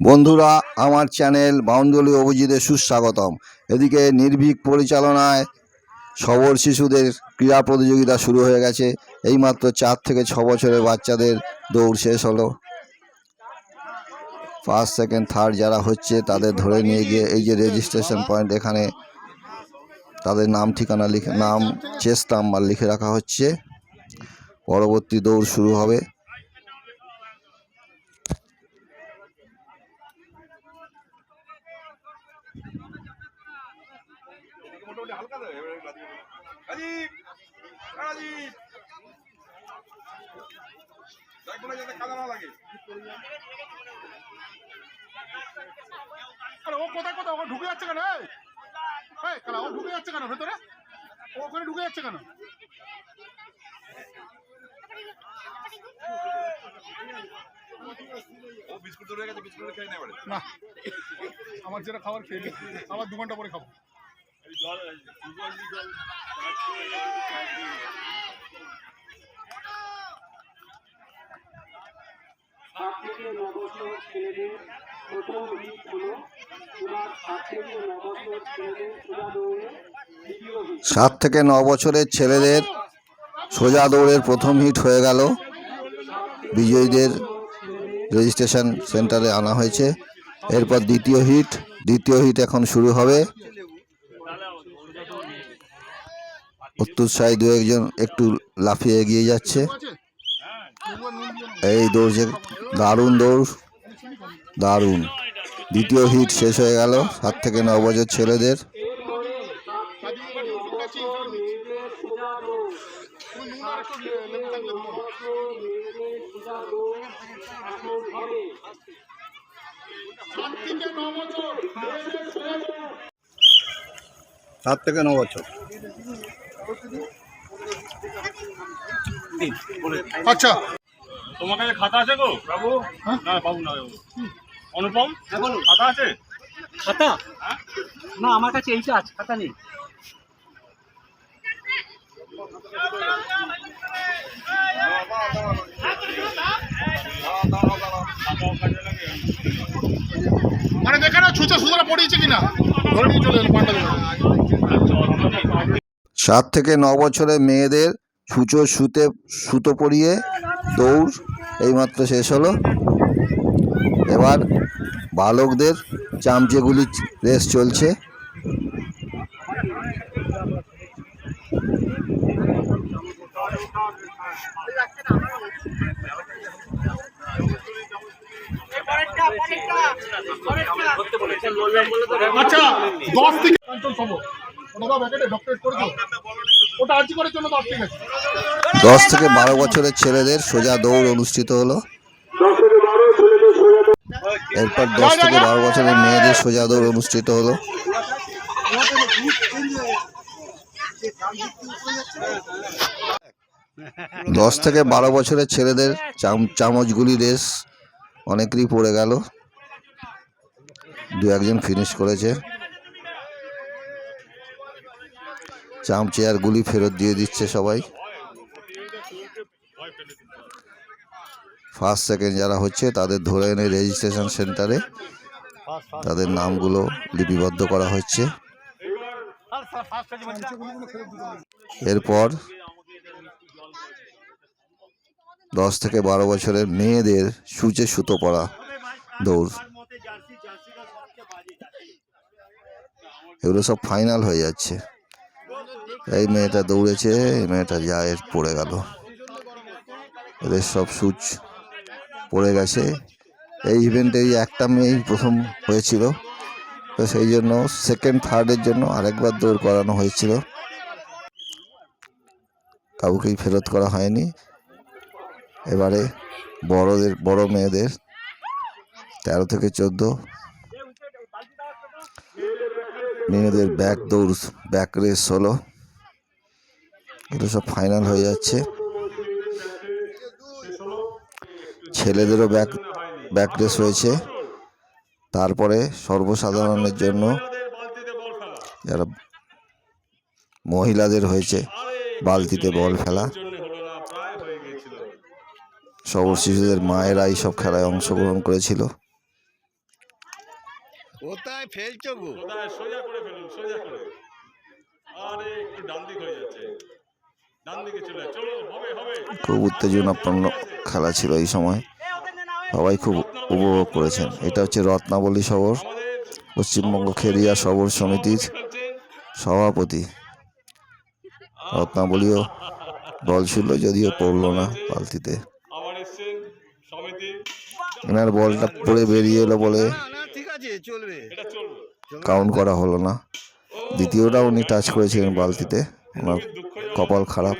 বন্ধুরা, আমার চ্যানেল বাউন্ডুলি অভিজিতে সুস্বাগতম। এদিকে নির্ভীক পরিচালনায় সবর শিশুদের ক্রীড়া প্রতিযোগিতা শুরু হয়ে গেছে। এইমাত্র চার থেকে ছ বছরের বাচ্চাদের দৌড় শেষ হলো। ফার্স্ট সেকেন্ড থার্ড যারা হচ্ছে তাদের ধরে নিয়ে গিয়ে এই যে রেজিস্ট্রেশন পয়েন্ট এখানে তাদের নাম, ঠিকানা লিখে, নাম চেস্ট নাম্বার লিখে রাখা হচ্ছে। পরবর্তী দৌড় শুরু হবে মোটামুটি হালকা দেবে রাজীব রাজীব দেখব না যাতে কাদা না লাগে আরে ও কোথায় কোথায়? ও ঢুকে যাচ্ছে কেন? এই! কারা ও ঢুকে যাচ্ছে কেন ভেতরে? ও ওখানে ঢুকে যাচ্ছে কেন? ও বিস্কুট ধরে গেছে বিস্কুট খেয়ে না আমার যেটা খাবার খেয়ে আবার দু ঘণ্টা পরে খাব। সাত থেকে ন বছরের ছেলেদের সোজা দৌড়ের প্রথম হিট হয়ে গেল। বিজয়ীদের রেজিস্ট্রেশন সেন্টারে আনা হয়েছে। এরপর দ্বিতীয় হিট দ্বিতীয় হিট এখন শুরু হবে। অত্যুৎসাহী দু একজন একটু লাফিয়ে এগিয়ে যাচ্ছে। এই দৌড়ছে। দারুণ দৌড়। দারুণ। দ্বিতীয় হিট শেষ হয়ে গেল। সাত থেকে ন বছর ছেলেদের। দৌড় দৌড় সাত থেকে ন বছর। আচ্ছা। তোমার কাছে খাতা আছে গো বাবু? না বাবু না বাবু। অনুপম? খাতা আছে? খাতা? না আমার কাছে এইটা আছে খাতা নেই। মানে দেখে না ছুঁচে সুতরা পড়িয়েছে কিনা। ধরে নিয়ে চলে এলো পান্ডা। সাত থেকে ন বছরের মেয়েদের সূচো, সুতে, সুতো পরিয়ে দৌড় এইমাত্র শেষ হলো। এবার বালকদের চামচেগুলি রেস চলছে। আচ্ছা দশ থেকে করে দশ দশ থেকে বারো বছরের ছেলেদের সোজা দৌড় অনুষ্ঠিত হলো। এরপর দশ থেকে বারো বছরের মেয়েদের সোজা দৌড় অনুষ্ঠিত হলো। দশ থেকে বারো বছরের ছেলেদের চাম, চামচগুলি রেস অনেকেরই পড়ে গেল। দু একজন ফিনিশ করেছে। চেয়ারগুলি ফেরত দিয়ে দিচ্ছে সবাই। ফার্স্ট সেকেন্ড যারা হচ্ছে, তাদের ধরে এনে রেজিস্ট্রেশন সেন্টারে তাদের নামগুলো লিপিবদ্ধ করা হচ্ছে। এরপর দশ থেকে বারো বছরের মেয়েদের সূচে সুতো পড়া দৌড়। এগুলো সব ফাইনাল হয়ে যাচ্ছে। এই মেয়েটা দৌড়েছে, এই মেয়েটা যায় পড়ে গেল। এদের সব সুচ পড়ে গেছে। এই ইভেন্টে এই একটা মেয়েই প্রথম হয়েছিল। তো সেই জন্য সেকেন্ড থার্ডের জন্য আরেকবার দৌড় করানো হয়েছিল। কাউকেই ফেরত করা হয়নি। এবারে বড়দের, বড় মেয়েদের তেরো থেকে চোদ্দ মেয়েদের ব্যাক দৌড় ব্যাক রেস হলো। এগুলো সব ফাইনাল হয়ে যাচ্ছে। ছেলেদেরও ব্যাক ব্যাক রেস হয়েছে তারপরে সর্বসাধারণের জন্য যারা মহিলাদের হয়েছে বালতিতে বল ফেলা। সবর শিশুদের মায়েরা এই সব খেলায় অংশগ্রহণ করেছিল। কোথায় ফেলছো গো? সোজা করে ফেলুন সোজা করে। আরে একটু ডান দিক হয়ে যাচ্ছে। খুব উত্তেজনাপূর্ণ খেলা ছিল এই সময়। সবাই খুব উপভোগ করেছেন। এটা হচ্ছে রত্নাবলী শহর পশ্চিমবঙ্গ খেরিয়া শবর সমিতির সভাপতি। রত্নাবলীও দল ছিল যদিও পড়ল না সমিতি এনার বলটা পড়ে বেরিয়ে এলো বলে কাউন্ট করা হলো না। দ্বিতীয়টা উনি টাচ করেছিলেন বালতিতে। ওনার কপাল খারাপ।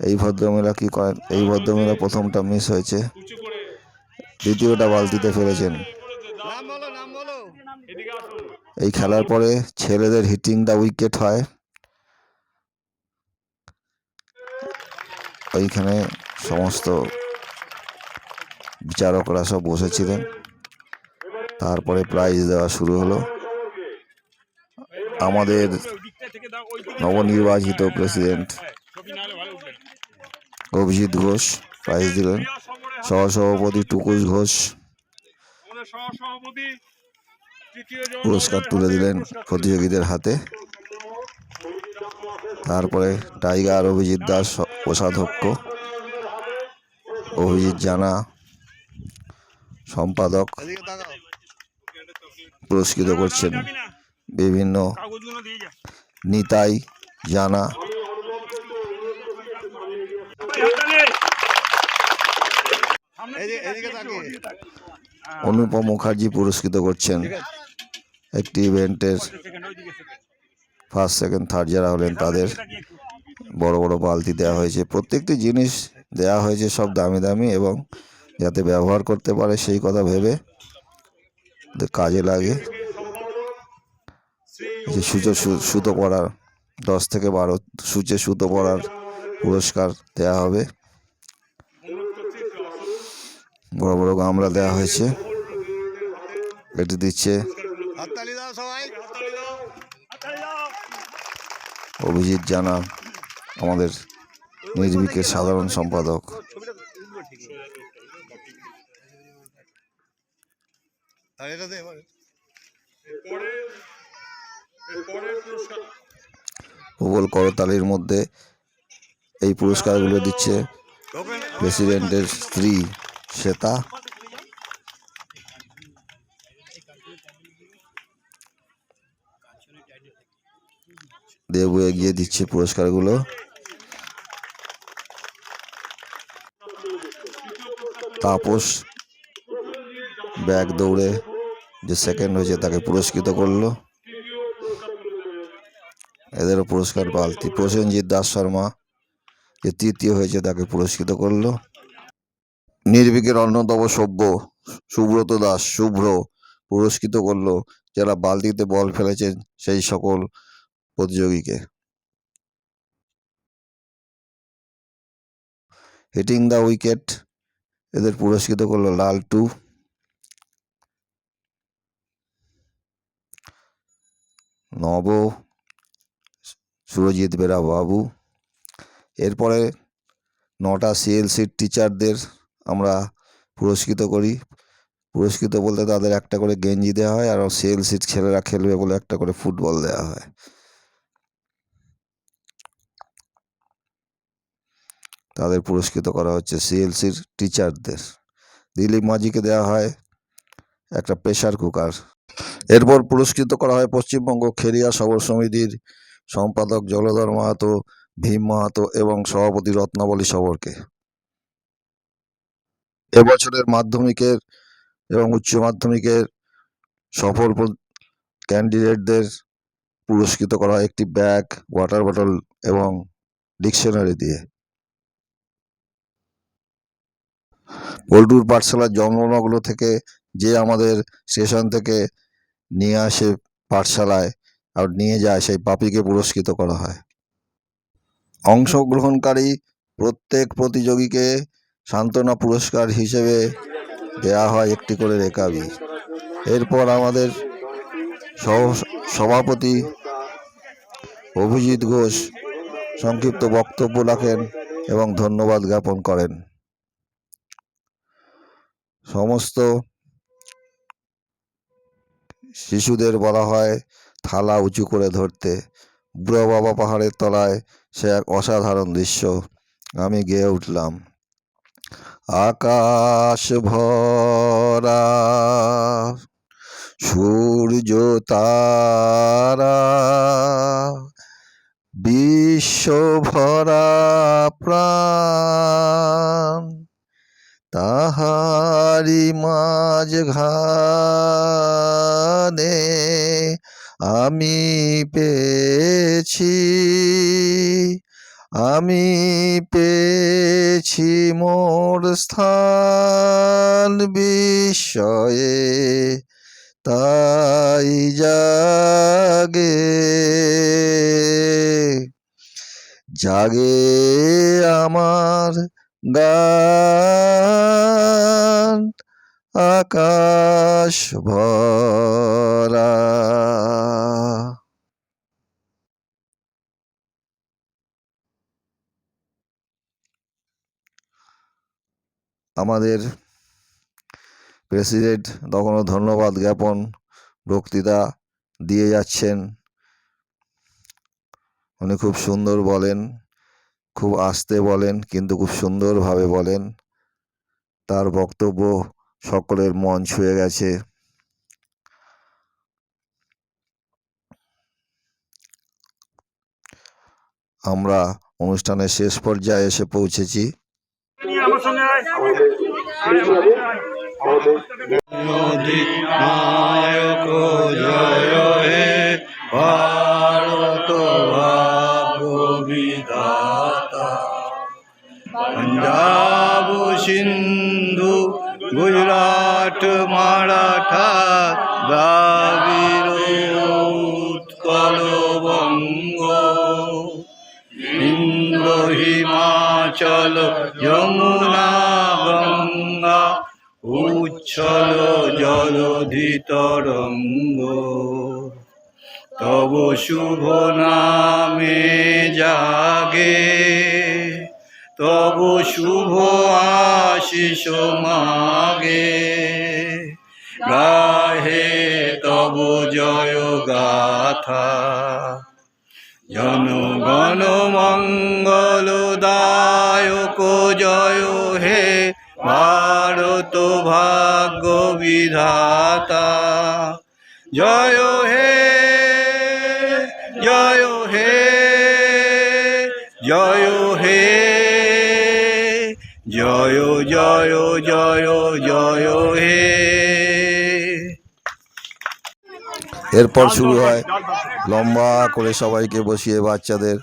এই ভদ্রমহিলা কি করেন এই ভদ্রমহিলা প্রথমটা মিস হয়েছে। দ্বিতীয়টা বালতিতে ফেলেছেন। এই খেলার পরে ছেলেদের হিটিং দা উইকেট হয়। ওইখানে সমস্ত বিচারকরা সব বসেছিলেন। তারপরে প্রাইজ দেওয়া শুরু হলো। আমাদের নবনির্বাচিত প্রেসিডেন্ট। অভিজিৎ ঘোষ প্রাইজ দিলেন সহসভাপতি টুকুস ঘোষ পুরস্কার তুলে দিলেন প্রতিযোগীদের হাতে তারপরে টাইগার অভিজিৎ দাস কোষাধ্যক্ষ অভিজিৎ জানা, সম্পাদক পুরস্কৃত করছেন বিভিন্ন নিতাই জানা। অনুপম মুখার্জি পুরস্কৃত করছেন। একটি ইভেন্টের ফার্স্ট সেকেন্ড থার্ড যারা হলেন তাদের বড় বড় বালতি দেওয়া হয়েছে। প্রত্যেকটি জিনিস দেওয়া হয়েছে সব দামি দামি এবং যাতে ব্যবহার করতে পারে সেই কথা ভেবে কাজে লাগে। যে সুতো সু- সুতো পড়ার দশ থেকে বারো সূচে সুতো পড়ার পুরস্কার দেওয়া হবে। বড় বড় গামলা দেওয়া হয়েছে। এটি দিচ্ছে অভিজিৎ জানা, আমাদের নির্বিকের সাধারণ সম্পাদক এটা দে এবার এরপরে এরপরে পুরস্কার প্রবল করতালির মধ্যে এই পুরস্কারগুলো দিচ্ছে প্রেসিডেন্টের স্ত্রী শ্বেতা। দেবু এগিয়ে দিচ্ছে পুরস্কারগুলো। তাপস ব্যাগ দৌড়ে যে সেকেন্ড হয়েছে তাকে পুরস্কৃত করল। এদেরও পুরস্কার পালতি প্রসেনজিৎ দাস শর্মা যে তৃতীয় হয়েছে তাকে পুরস্কৃত করল। নির্বিকের অন্যতম সভ্য সুব্রত দাস, শুভ্র, পুরস্কৃত করল। যারা বালতিতে বল ফেলেছেন সেই সকল প্রতিযোগীকে। হিটিং দ্য উইকেট, এদের পুরস্কৃত করল লাল টু নব সুরজিৎ বেরা বাবু। এরপরে নটা সিএলসির টিচারদের আমরা পুরস্কৃত করি। পুরস্কৃত বলতে তাদের একটা করে গেঞ্জি দেওয়া হয় আর সিএলসির ছেলেরা খেলবে বলে একটা করে ফুটবল দেওয়া হয়। তাদের পুরস্কৃত করা হচ্ছে সিএলসির টিচারদের দিলীপ মাঝিকে দেওয়া হয় একটা প্রেশার কুকার এরপর পুরস্কৃত করা হয় পশ্চিমবঙ্গ খেরিয়া সবর সমিতির সম্পাদক জলধর মাহাতো, ভীম মাহাতো এবং সভাপতি রত্নাবলী সবরকে। এবছরের মাধ্যমিকের এবং উচ্চ মাধ্যমিকের সফল ক্যান্ডিডেটদের পুরস্কৃত করা একটি ব্যাগ, ওয়াটার বটল এবং ডিকশনারি দিয়ে। পল্টুর পাঠশালার জন্মলগ্ন থেকে যে আমাদের স্টেশন থেকে নিয়ে আসে পাঠশালায় আর নিয়ে যায়, সেই পাপিকে পুরস্কৃত করা হয়। অংশগ্রহণকারী প্রত্যেক প্রতিযোগীকে সান্ত্বনা পুরস্কার হিসেবে দেয়া হয় একটি করে রেকাবি। এরপর আমাদের সহ, সভাপতি অভিজিৎ ঘোষ সংক্ষিপ্ত বক্তব্য রাখেন এবং ধন্যবাদ জ্ঞাপন করেন। সমস্ত শিশুদের বলা হয় থালা উঁচু করে ধরতে। বুড়ো বাবা পাহাড়ের তলায় সে এক অসাধারণ দৃশ্য। আমি গেয়ে উঠলাম। আকাশ ভরা, সূর্য তারা, বিশ্ব ভরা প্রাণ। তাহারি মাঝ ঘানে আমি পেয়েছি আমি পেয়েছি মোর স্থান বিস্ময়ে তাই জাগে। জাগে আমার গান। আকাশ ভরা। আমাদের প্রেসিডেন্ট তখনও ধন্যবাদ জ্ঞাপন বক্তৃতা দিয়ে যাচ্ছেন। উনি খুব সুন্দর বলেন, খুব আস্তে বলেন, কিন্তু খুব সুন্দরভাবে বলেন। তার বক্তব্য সকলের মন ছুঁয়ে গেছে। আমরা অনুষ্ঠানের শেষ পর্যায়ে এসে পৌঁছেছি। পঞ্জাব সিন্ধু গুজরাট, মারাঠা, দ্রাবিড়, উৎকল, বঙ্গ ইন্দ্র হিমাচল, যমুনা, গঙ্গা, উচ্ছল জলধি তরঙ্গ তব শুভ নামে জাগে। তব শুভ আশিস মাগে। গাহে তব জয় গাথা। জনগণ মঙ্গল দায়ক জয় হে ভারত ভাগ্য বিধাতা। জয় জয় জয় জয় জয়, হে। এরপর শুরু হয় লম্বা করে সবাইকে বসিয়ে বাচ্চাদের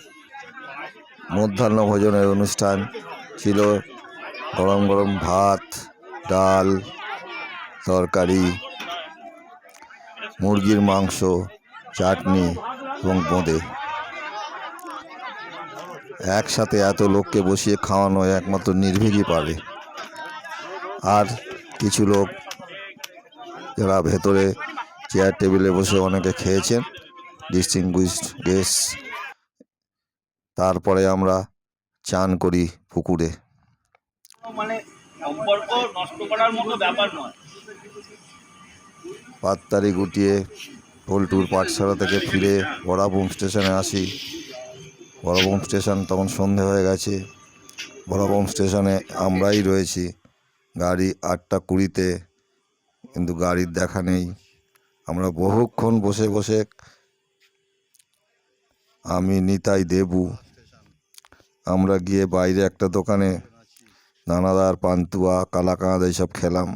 মধ্যাহ্ন ভোজনের অনুষ্ঠান। ছিল গরম গরম ভাত, ডাল, তরকারি, মুরগির মাংস, চাটনি এবং বোঁদে। একসাথে এত লোককে বসিয়ে খাওয়ানো একমাত্র নির্ভীকই পারে। আর কিছু লোক যারা ভেতরে চেয়ার টেবিলে বসে অনেকে খেয়েছেন ডিস্টিংগুইশড গেস্ট তারপরে আমরা চান করি পুকুরে। পাত্তারি গুটিয়ে পল্টুর পাঠশালা থেকে ফিরে বড়াবুম স্টেশনে আসি। বড়াবুম স্টেশন তখন সন্ধে হয়ে গেছে। বড়াবুম স্টেশনে আমরাই রয়েছি। গাড়ি আটটা কুড়িতে, কিন্তু গাড়ির দেখা নেই। আমরা বহুক্ষণ বসে বসে আমি, নিতাই, দেবু, আমরা গিয়ে বাইরে একটা দোকানে দানাদার, পান্তুয়া, কালাকাঁদ এইসব খেলাম।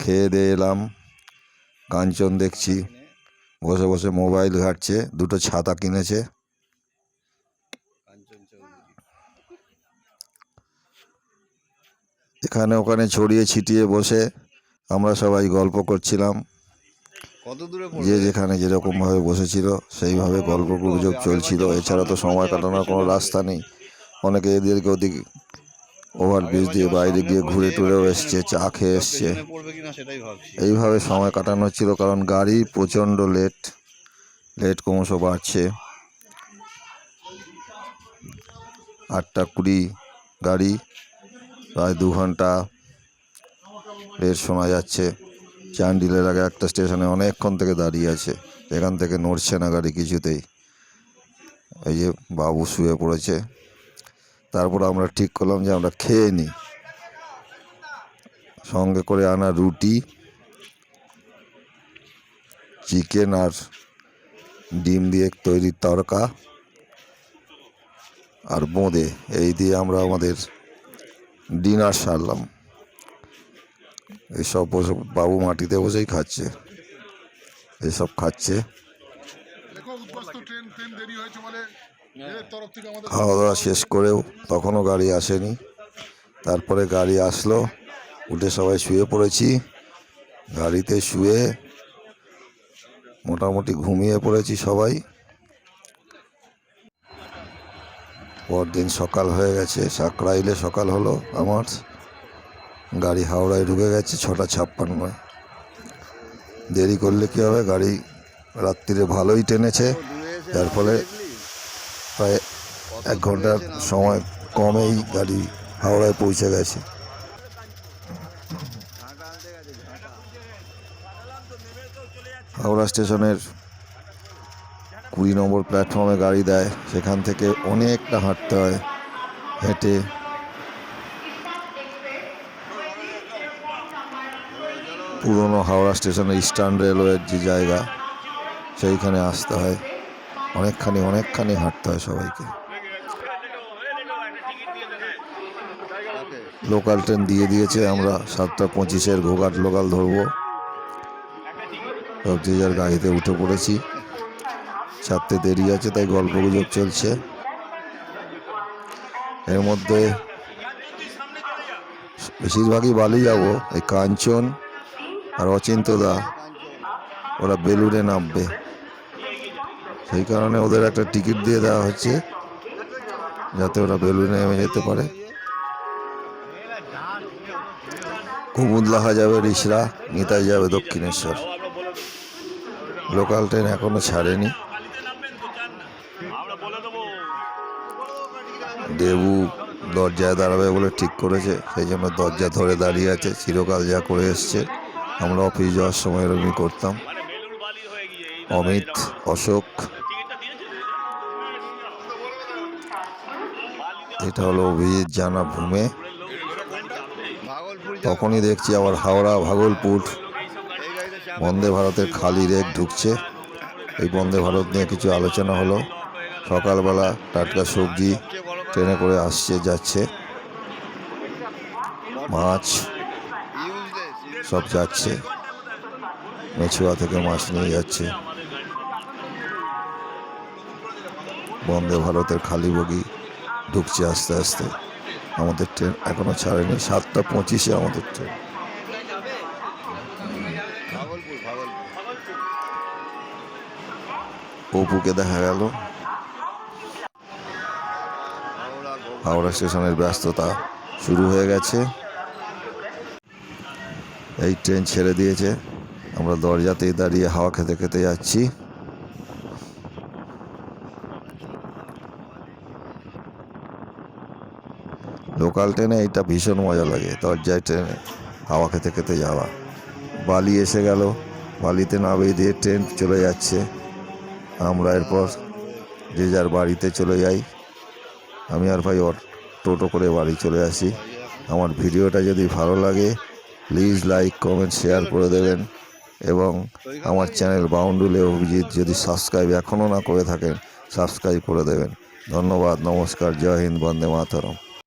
খেয়ে দিয়ে এলাম, কাঞ্চন দেখছি, বসে বসে মোবাইল ঘাটছে, দুটো ছাতা কিনেছে। এখানে ওখানে ছড়িয়ে ছিটিয়ে বসে আমরা সবাই গল্প করছিলাম। কত দূরে যে যেখানে যেরকমভাবে বসেছিল সেইভাবে গল্প গুজব চলছিল। এছাড়া তো সময় কাটানোর কোনো রাস্তা নেই। অনেকে এদেরকে ওদিক ওভারব্রিজ দিয়ে বাইরে গিয়ে ঘুরে টুরেও এসছে চা খেয়ে এসছে। এইভাবে সময় কাটানো ছিল কারণ গাড়ি প্রচণ্ড লেট লেট ক্রমশ বাড়ছে। আটটা কুড়ি গাড়ি, প্রায় দু ঘণ্টা লেট শোনা যাচ্ছে। চান্ডিলের আগে একটা স্টেশনে অনেকক্ষণ থেকে দাঁড়িয়ে আছে। এখান থেকে নড়ছে না গাড়ি কিছুতেই। এই যে বাবু শুয়ে পড়েছে। তারপর আমরা ঠিক করলাম যে আমরা খেয়ে নিই। সঙ্গে করে আনা রুটি, চিকেন আর ডিম দিয়ে তৈরি তরকা। আর বোঁদে এই দিয়ে আমরা আমাদের ডিনার সারলাম। এইসব বসে বাবু মাটিতে বসেই খাচ্ছে। এইসব খাচ্ছে। খাওয়া দাওয়া শেষ করেও তখনও গাড়ি আসেনি। তারপরে গাড়ি আসলো উঠে সবাই শুয়ে পড়েছি। গাড়িতে শুয়ে মোটামুটি ঘুমিয়ে পড়েছি সবাই। পরদিন সকাল হয়ে গেছে, সাকরাইলে সকাল হলো আমার। গাড়ি হাওড়ায় ঢুকে গেছে ছটা ছাপ্পান্নয় দেরি করলে কী হবে? গাড়ি রাত্রিরে ভালোই টেনেছে, যার ফলে প্রায় এক ঘণ্টার সময় কমেই গাড়ি হাওড়ায় পৌঁছে গেছে। হাওড়া স্টেশনের কুড়ি নম্বর প্ল্যাটফর্মে গাড়ি দেয়, সেখান থেকে অনেকটা হাঁটতে হয়, হেঁটে। পুরনো হাওড়া স্টেশনের ইস্টার্ন রেলওয়ের যে জায়গা, সেইখানে আসতে হয়। অনেকখানি অনেকখানি হাঁটতে হয় সবাইকে। লোকাল ট্রেন দিয়ে দিয়েছে, আমরা সাতটা পঁচিশের ঘোঘাট লোকাল ধরবো। সব যে যার গাড়িতে উঠে পড়েছি। ছাড়তে দেরি আছে, তাই গল্প গুজব চলছে। এর মধ্যে বেশিরভাগই বালি যাব এই কাঞ্চন আর অচিন্তদা ওরা বেলুড়ে নামবে। সেই কারণে ওদের একটা টিকিট দিয়ে দেওয়া হচ্ছে, যাতে ওরা বেলুড়ে নেমে যেতে পারে। কুমুদলাহা যাবে রিসরা, নিতাই যাবে দক্ষিণেশ্বর। লোকাল ট্রেন এখনও ছাড়েনি। দেবু দরজায় দাঁড়াবে বলে ঠিক করেছে, সেই জন্য দরজা ধরে দাঁড়িয়ে আছে। চিরকাল যা করে এসছে, আমরা অফিস যাওয়ার সময় এরকমই করতাম। অমিত, অশোক, এটা হলো অভিজিৎ জানা ভূমে। তখনই দেখছি আবার হাওড়া, ভাগলপুর, বন্দে ভারতের খালি রেক ঢুকছে। এই বন্দে ভারত নিয়ে কিছু আলোচনা হলো। সকালবেলা টাটকা সবজি ট্রেনে করে আসছে যাচ্ছে। মাছ সব যাচ্ছে। মেছুয়া থেকে মাছ নিয়ে যাচ্ছে। বন্দে ভারতের খালি বগি ঢুকছে আস্তে আস্তে। আমাদের ট্রেন এখনও ছাড়েনি। সাতটা পঁচিশে আমাদের ট্রেন। অপুকে দেখা গেল। হাওড়া স্টেশনের ব্যস্ততা শুরু হয়ে গেছে। এই ট্রেন ছেড়ে দিয়েছে। আমরা দরজাতেই দাঁড়িয়ে হাওয়া খেতে খেতে যাচ্ছি। লোকাল ট্রেনে এইটা ভীষণ মজা লাগে, দরজায় ট্রেনে, হাওয়া খেতে খেতে যাওয়া। বালি এসে গেল, বালিতে নামিয়ে দিয়ে ট্রেন চলে যাচ্ছে। আমরা এরপর যে যার বাড়িতে চলে যাই। আমি আর ভাই টোটো করে বাড়ি চলে আসি। আমার ভিডিওটা যদি ভালো লাগে প্লিজ লাইক কমেন্ট শেয়ার করে দেবেন এবং আমার চ্যানেল বাউন্ডুলে অভিজিৎ যদি সাবস্ক্রাইব এখনও না করে থাকেন সাবস্ক্রাইব করে দেবেন। ধন্যবাদ, নমস্কার, জয় হিন্দ, বন্দে মাতরম।